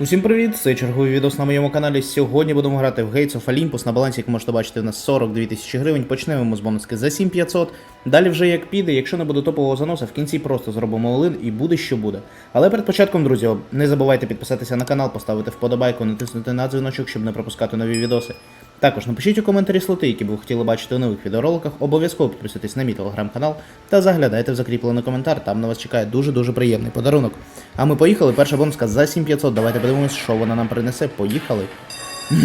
Усім привіт! Це черговий відос на моєму каналі. Сьогодні будемо грати в Gates of Olympus. На балансі, як можете бачити, у нас 42 тисячі гривень. Почнемо ми з бонуски за 7500. Далі вже як піде, якщо не буде топового заноса, в кінці просто зробимо олин і буде що буде. Але перед початком, друзі, не забувайте підписатися на канал, поставити вподобайку, натиснути на дзвіночок, щоб не пропускати нові відоси. Також напишіть у коментарі слоти, які б ви хотіли бачити у нових відеороликах. Обов'язково підписуйтесь на мій телеграм-канал та заглядайте в закріплений коментар. Там на вас чекає дуже-дуже приємний подарунок. А ми поїхали. Перша бонуска за 7500. Давайте подивимось, що вона нам принесе. Поїхали.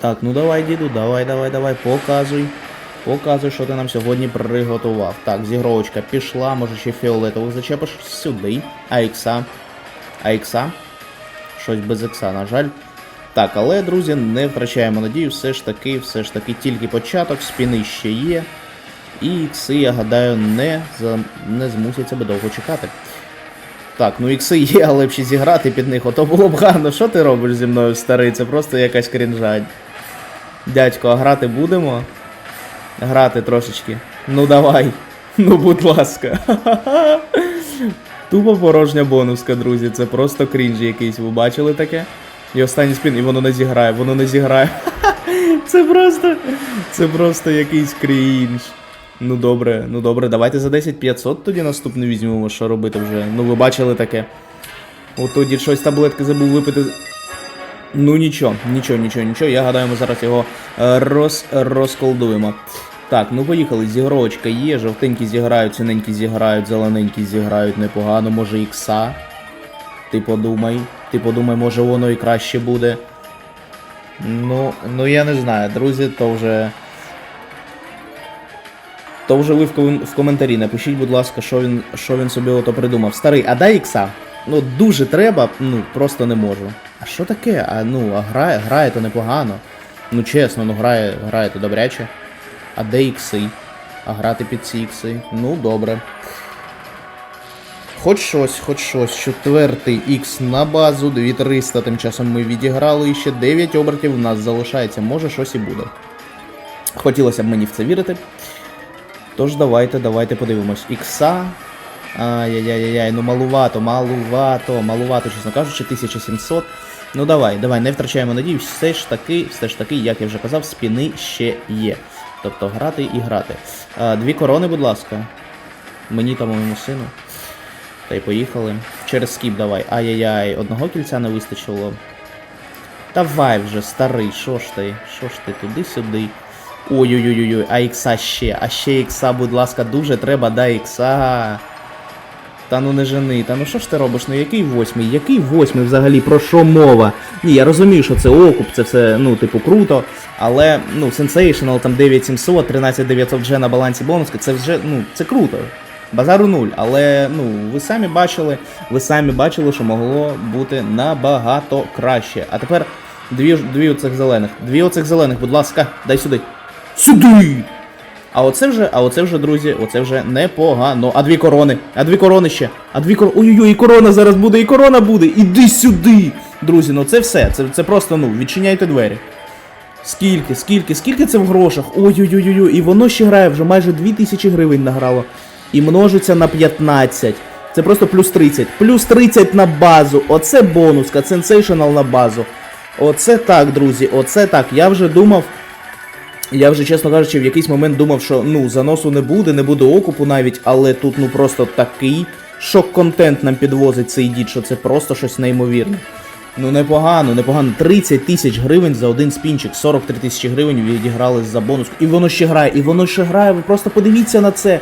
так, ну давай, діду, давай, давай, давай, показуй. Показуй, що ти нам сьогодні приготував. Так, зігровочка пішла, може ще фіолетових зачепиш сюди. А ікса. А ікса? Щось без ікса, на жаль. Так, але, друзі, не втрачаємо надію, все ж таки, все ж таки тільки початок, спіни ще є. І ікси, я гадаю, не, за... не змусять себе довго чекати. Так, ну ікси є, але б ще зіграти під них, ото було б гарно. Що ти робиш зі мною, старий? Це просто якась крінжать. Дядько, а грати будемо? Грати трошечки. Ну давай. Ну, будь ласка. Тупо порожня бонуска, друзі. Це просто крінж якийсь. Ви бачили таке? І останній спін, і воно не зіграє, воно не зіграє. Це просто. Це просто якийсь крінж. Ну добре, ну добре, давайте за 10 500 тоді наступне візьмемо, що робити вже. Ну ви бачили таке. От тоді щось таблетки забув випити. Ну нічого, нічого, нічого, нічого. Я гадаю, ми зараз його е, роз, розколдуємо. Так, ну поїхали. Зігровочка є, жовтенькі зіграють, синенькі зіграють, зелененькі зіграють непогано, може ікса. Ти подумай. Ти подумай, може воно і краще буде. Ну, ну я не знаю, друзі, то вже. То вже ви в, ком- в коментарі напишіть, будь ласка, що він, що він собі ото придумав. Старий, а дай ікса. Ну, дуже треба, ну просто не можу. А що таке? А ну, а грає, грає то непогано. Ну чесно, ну грає, грає то добряче. А де ікси? А грати під ці ікси? Ну, добре. Хоч щось, хоч щось. Четвертий ікс на базу, 2300 тим часом ми відіграли, і ще 9 обертів в нас залишається. Може щось і буде. Хотілося б мені в це вірити. Тож давайте, давайте подивимось. Ікса. Ай-яй-яй-яй, ну малувато, малувато, малувато, чесно кажучи, 1700. Ну давай, давай, не втрачаємо надію, все ж таки, все ж таки, як я вже казав, спіни ще є. Тобто грати і грати. А, дві корони, будь ласка. Мені та моєму сину. Та й поїхали. Через скіп давай. Ай-яй-яй, одного кільця не вистачило. Давай вже, старий, що ж ти? Що ж ти туди-сюди? Ой-ой-ой, а ікса ще, а ще ікса, будь ласка, дуже треба, дай ікса. Та ну не жени, та ну що ж ти робиш? Ну який восьмий? Який восьмий взагалі? Про що мова? Ні, я розумію, що це окуп, це все, ну, типу, круто. Але, ну, Sensational, там 9700, 13900 вже на балансі бонуски, це вже, ну, це круто. Базару нуль, але ну ви самі бачили, ви самі бачили, що могло бути набагато краще. А тепер дві, дві оцих зелених. Дві оцих зелених, будь ласка, дай сюди. Сюди! А оце вже, а оце вже, друзі, оце вже непогано. А дві корони, а дві корони ще. А дві корони. Ой-ой-ой, і корона зараз буде, і корона буде. Іди сюди! Друзі, ну це все. Це, це просто, ну, відчиняйте двері. Скільки, скільки, скільки це в грошах? Ой-ой-ой-ой, і воно ще грає вже майже 2000 гривень награло. І множиться на 15. Це просто плюс 30. Плюс 30 на базу. Оце бонуска, Sensational на базу. Оце так, друзі, оце так. Я вже думав. Я вже, чесно кажучи, в якийсь момент думав, що ну заносу не буде, не буде окупу навіть, але тут ну просто такий шок-контент нам підвозить цей дід, що це просто щось неймовірне. Ну непогано, непогано. 30 тисяч гривень за один спінчик, 43 тисячі гривень відіграли за бонус. І воно ще грає, і воно ще грає. Ви просто подивіться на це.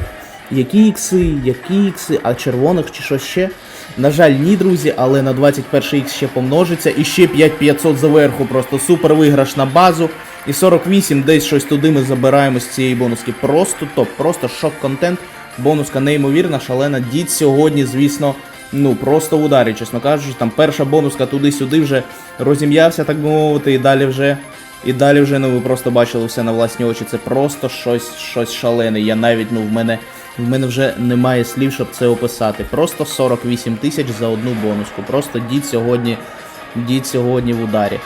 Які ікси, які ікси, а червоних чи що ще? На жаль, ні, друзі, але на 21 ікс ще помножиться. І ще 5500 заверху, просто супер виграш на базу. І 48 десь щось туди ми забираємо з цієї бонуски. Просто топ, просто шок-контент. Бонуска неймовірна, шалена. Дід сьогодні, звісно, ну просто в ударі, чесно кажучи. Там перша бонуска туди-сюди вже розім'явся, так би мовити, і далі вже. І далі вже, ну ви просто бачили все на власні очі. Це просто щось, щось шалене. Я навіть, ну, в мене. В мене вже немає слів, щоб це описати. Просто 48 тисяч за одну бонуску. Просто дід сьогодні. Дід сьогодні в ударі.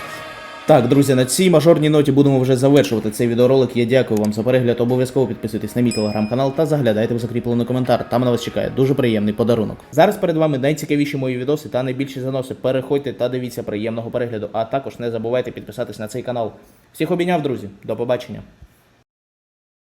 Так, друзі, на цій мажорній ноті будемо вже завершувати цей відеоролик. Я дякую вам за перегляд. Обов'язково підписуйтесь на мій телеграм-канал та заглядайте в закріплений коментар. Там на вас чекає дуже приємний подарунок. Зараз перед вами найцікавіші мої відоси та найбільші заноси. Переходьте та дивіться приємного перегляду. А також не забувайте підписатись на цей канал. Всіх обійняв, друзі. До побачення.